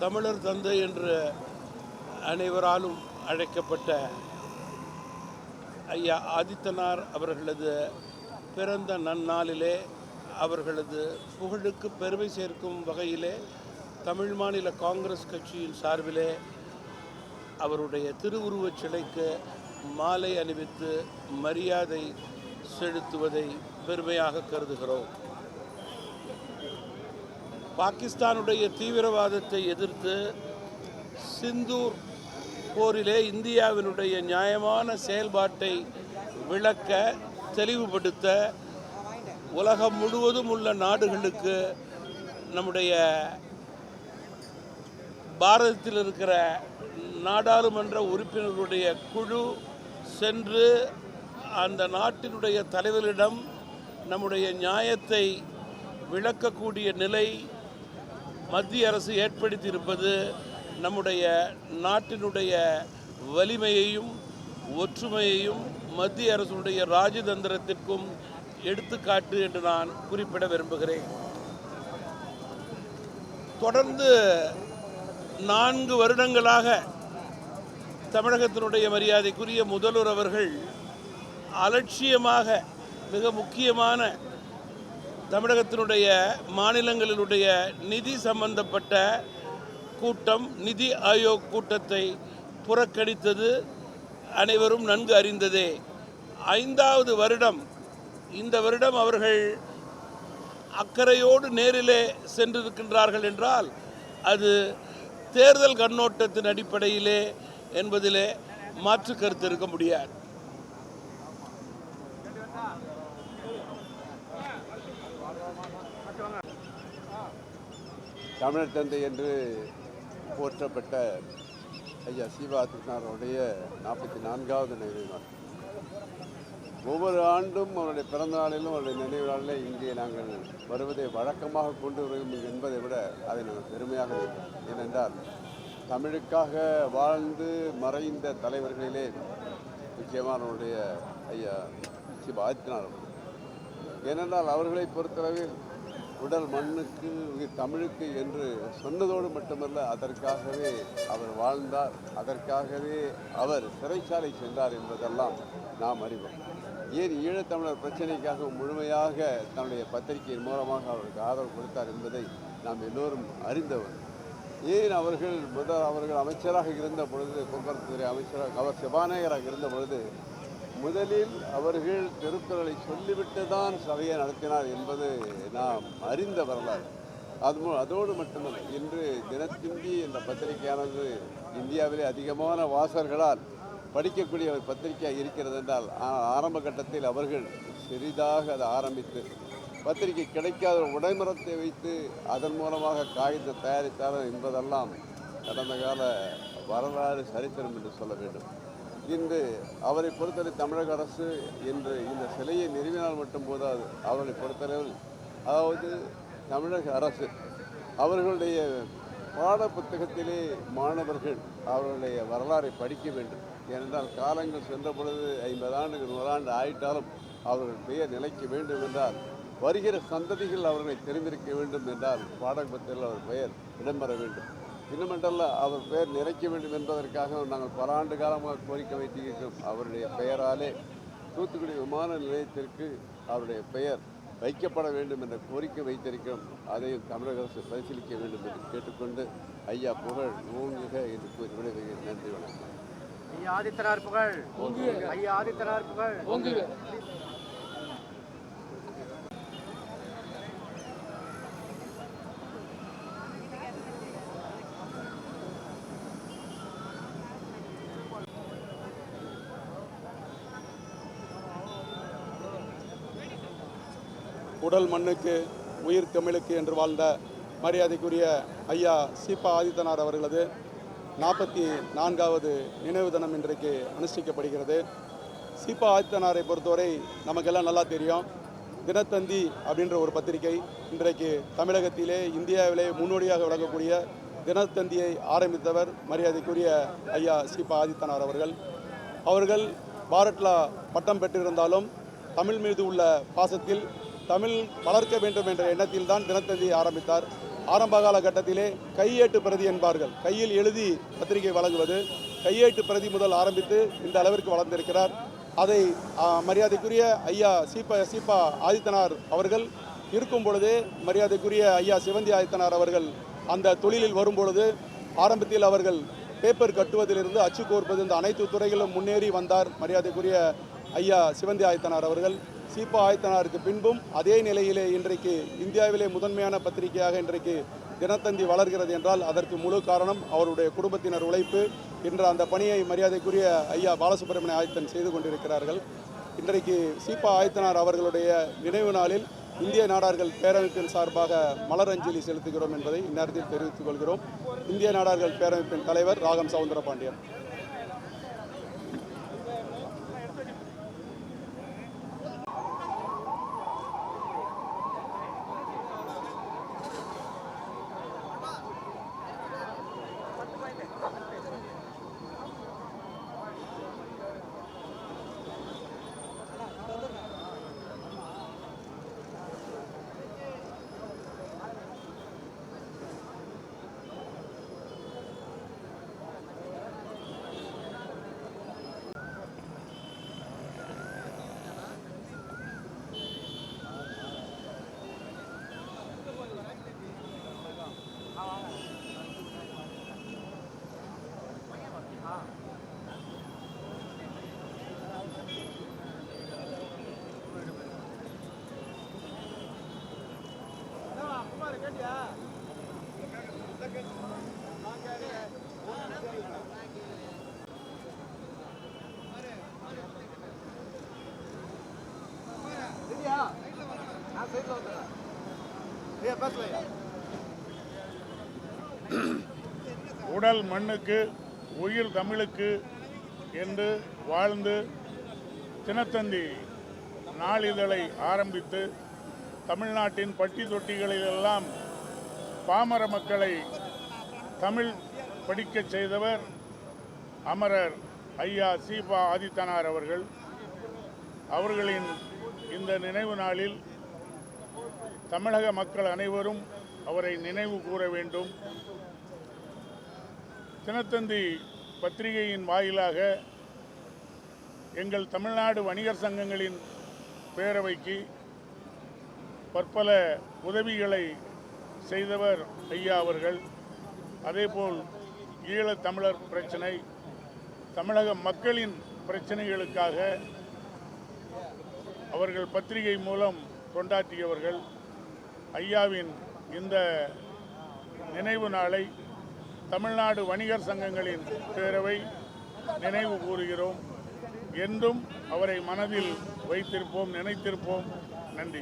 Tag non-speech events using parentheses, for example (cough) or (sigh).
தமிழர் தந்தை என்று அனைவராலும் அழைக்கப்பட்ட ஐயா ஆதித்தனார் அவர்களது பிறந்த நன்னாளிலே அவர்களது புகழுக்கு பெருமை சேர்க்கும் வகையிலே தமிழ் மாநில காங்கிரஸ் கட்சியின் சார்பிலே அவருடைய திருவுருவச் சிலைக்கு மாலை அணிவித்து மரியாதை செலுத்துவதை பெருமையாக கருதுகிறோம். பாகிஸ்தானுடைய தீவிரவாதத்தை எதிர்த்து சிந்தூர் போரிலே இந்தியாவினுடைய நியாயமான செயல்பாட்டை விளக்க தெளிவுபடுத்த உலகம் முழுவதும் உள்ள நாடுகளுக்கு நம்முடைய பாரதத்தில் இருக்கிற நாடாளுமன்ற உறுப்பினர்களுடைய குழு சென்று அந்த நாட்டினுடைய தலைவரிடம் நம்முடைய நியாயத்தை விளக்கக்கூடிய நிலை மத்திய அரசு ஏற்படுத்தியிருப்பது நம்முடைய நாட்டினுடைய வலிமையையும் ஒற்றுமையையும் மத்திய அரசுடைய ராஜதந்திரத்திற்கும் எடுத்துக்காட்டு என்று நான் குறிப்பிட விரும்புகிறேன். தொடர்ந்து நான்கு வருடங்களாக தமிழகத்தினுடைய மரியாதைக்குரிய முதல்வர் அவர்கள் அலட்சியமாக மிக முக்கியமான தமிழகத்தினுடைய மாநிலங்களினுடைய நிதி சம்பந்தப்பட்ட கூட்டம் நிதி ஆயோக் கூட்டத்தை புறக்கணித்தது அனைவரும் நன்கு அறிந்ததே. ஐந்தாவது வருடம் இந்த வருடம் அவர்கள் அக்கறையோடு நேரிலே சென்றிருக்கின்றார்கள் என்றால் அது தேர்தல் கண்ணோட்டத்தின் அடிப்படையிலே என்பதிலே மாற்று கருத்து இருக்க முடியாது. தமிழர் தந்தை என்று போற்றப்பட்ட ஐயா சீவாத்தினாருடைய நாற்பத்தி நான்காவது நினைவு நாள். ஒவ்வொரு ஆண்டும் அவருடைய பிறந்த நாளிலும் அவருடைய நினைவு நாளில் இங்கே நாங்கள் வருவதை வழக்கமாக கொண்டு வருவோம் என்பதை விட அதை நாங்கள் பெருமையாக ஏனென்றால் தமிழுக்காக வாழ்ந்து மறைந்த தலைவர்களிலே முக்கியமானவருடைய ஐயா சிவ ஆதித்யநாத் அவர்கள். ஏனென்றால் அவர்களை பொறுத்தளவில் உடல் மண்ணுக்கு உயிர் தமிழுக்கு என்று சொன்னதோடு மட்டுமல்ல அதற்காகவே அவர் வாழ்ந்தார். அதற்காகவே அவர் சிறைச்சாலை சென்றார் என்பதெல்லாம் நாம் அறிவோம். ஏன் ஈழத்தமிழர் பிரச்சனைக்காக முழுமையாக தன்னுடைய பத்திரிகையின் மூலமாக அவருக்கு ஆதரவு கொடுத்தார் என்பதை நாம் எல்லோரும் அறிந்தவர். ஏன் அவர்கள் முதல் அவர்கள் அமைச்சராக இருந்த பொழுது போக்குவரத்து துறை அமைச்சராக அவர் சபாநாயகராக இருந்த பொழுது முதலில் அவர்கள் திருக்குறளை சொல்லிவிட்டு தான் சபையை நடத்தினார் என்பது நாம் அறிந்த வரலாறு. அது அதோடு மட்டுமல்ல இன்று தினத்தந்தி என்ற பத்திரிகையானது இந்தியாவிலே அதிகமான வாசகர்களால் படிக்கக்கூடிய ஒரு பத்திரிகை இருக்கிறது என்றால் ஆனால் ஆரம்ப கட்டத்தில் அவர்கள் சிறிதாக அதை ஆரம்பித்து பத்திரிகை கிடைக்காத உடைமரத்தை வைத்து அதன் மூலமாக காகிதம் தயாரித்தார்கள் என்பதெல்லாம் கடந்த கால வரலாறு சரித்திரம் என்று சொல்ல வேண்டும். இன்று அவரை பொறுத்தவரை தமிழக அரசு இன்று இந்த சிலையை நிறுவினால் மட்டும் போதாது. அவர்களை பொறுத்தளவில் அதாவது தமிழக அரசு அவர்களுடைய பாட புத்தகத்திலே மாணவர்கள் அவர்களுடைய வரலாறை படிக்க வேண்டும். ஏனென்றால் காலங்கள் சென்ற பொழுது ஐம்பது ஆண்டுகள் நூறாண்டு ஆயிட்டாலும் அவர்கள் பெயர் நிலைக்க வேண்டும் என்றால் வருகிற சந்ததிகள் அவர்களை தெரிந்திருக்க வேண்டும் என்றால் பாடப்புத்தகத்தில் அவர் பெயர் இடம்பெற வேண்டும். இன்னுமென்றல்ல அவர் பெயர் நிறைக்க வேண்டும் என்பதற்காக நாங்கள் பல ஆண்டு காலமாக கோரிக்கை வைத்திருக்கிறோம். அவருடைய பெயராலே தூத்துக்குடி விமான நிலையத்திற்கு அவருடைய பெயர் வைக்கப்பட வேண்டும் என்ற கோரிக்கை வைத்திருக்கிறோம். அதையும் தமிழக அரசு பரிசீலிக்க வேண்டும் என்று கேட்டுக்கொண்டு ஐயா புகழ் ஓங்குக என்று கூறி விடைபெறுகிறேன். நன்றி வணக்கம். ஐயா ஆதித்தனார் புகழ். ஐயா ஆதித்தனார் புகழ். உடல் மண்ணுக்கு உயிர் தமிழுக்கு என்று வாழ்ந்த மரியாதைக்குரிய ஐயா சீபா ஆதித்தனார் அவர்களது நாற்பத்தி நான்காவது நினைவு தினம் இன்றைக்கு அனுஷ்டிக்கப்படுகிறது. சீபா ஆதித்தனாரை பொறுத்தவரை நமக்கெல்லாம் நல்லா தெரியும். தினத்தந்தி அப்படின்ற ஒரு பத்திரிகை இன்றைக்கு தமிழகத்திலே இந்தியாவிலே முன்னோடியாக விளங்கக்கூடிய தினத்தந்தியை ஆரம்பித்தவர் மரியாதைக்குரிய ஐயா சீபா ஆதித்தனார் அவர்கள். அவர்கள் பாரட்லா பட்டம் பெற்றிருந்தாலும் தமிழ் மீது உள்ள பாசத்தில் தமிழ் வளர்க்க வேண்டும் என்ற எண்ணத்தில் தான் தினத்தந்தி ஆரம்பித்தார். ஆரம்ப காலகட்டத்திலே கையேட்டு பிரதி என்பார்கள். கையில் எழுதி பத்திரிகை வழங்குவது கையேட்டு பிரதி முதல் ஆரம்பித்து இந்த அளவிற்கு வளர்ந்திருக்கிறார். அதை மரியாதைக்குரிய ஐயா சீபா சீபா ஆதித்தனார் அவர்கள் இருக்கும் பொழுதே மரியாதைக்குரிய ஐயா சிவந்தி ஆதித்தனார் அவர்கள் அந்த தொழிலில் வரும்பொழுது ஆரம்பத்தில் அவர்கள் பேப்பர் கட்டுவதிலிருந்து அச்சு கோர்ப்பது இந்த அனைத்து துறைகளும் முன்னேறி வந்தார் மரியாதைக்குரிய ஐயா சிவந்தி ஆயத்தனார் அவர்கள். சீபா ஆயத்தனாருக்கு பின்பும் அதே நிலையிலே இன்றைக்கு இந்தியாவிலே முதன்மையான பத்திரிகையாக இன்றைக்கு தினத்தந்தி வளர்கிறது என்றால் அதற்கு முழு காரணம் அவருடைய குடும்பத்தினர் உழைப்பு. இன்று அந்த பணியை மரியாதைக்குரிய ஐயா பாலசுப்ரமணிய ஆயத்தன் செய்து கொண்டிருக்கிறார்கள். இன்றைக்கு சீபா ஆயத்தனார் அவர்களுடைய நினைவு நாளில் இந்திய நாடார்கள் பேரமைப்பின் சார்பாக மலரஞ்சலி செலுத்துகிறோம் என்பதை இந்நேரத்தில் தெரிவித்துக் கொள்கிறோம். இந்திய நாடார்கள் பேரமைப்பின் தலைவர் ராகம் சவுந்தரபாண்டியன். (clears throat) உடல் மண்ணுக்கு உயிர் தமிழுக்கு என்று வாழ்ந்து தினத்தந்தி நாளிதழை ஆரம்பித்து தமிழ்நாட்டின் பட்டி தொட்டிகளிலெல்லாம் பாமர மக்களை தமிழ் படிக்கச் செய்தவர் அமரர் ஐயா சீபா ஆதித்தனார் அவர்கள். அவர்களின் இந்த நினைவு நாளில் தமிழக மக்கள் அனைவரும் அவரை நினைவு கூற வேண்டும். தினத்தந்தி பத்திரிகையின் வாயிலாக எங்கள் தமிழ்நாடு வணிகர் சங்கங்களின் பேரவைக்கு பற்பல உதவிகளை செய்தவர் ஐயா அவர்கள். அதேபோல் ஈழத் தமிழர் பிரச்சனை தமிழக மக்களின் பிரச்சனைகளுக்காக அவர்கள் பத்திரிகை மூலம் கொண்டாட்டியவர்கள் ஐயாவின் இந்த நினைவு நாளை தமிழ்நாடு வணிகர் சங்கங்களின் பேரவை நினைவு கூறுகிறோம். என்றும் அவரை மனதில் வைத்திருப்போம் நினைத்திருப்போம். நன்றி.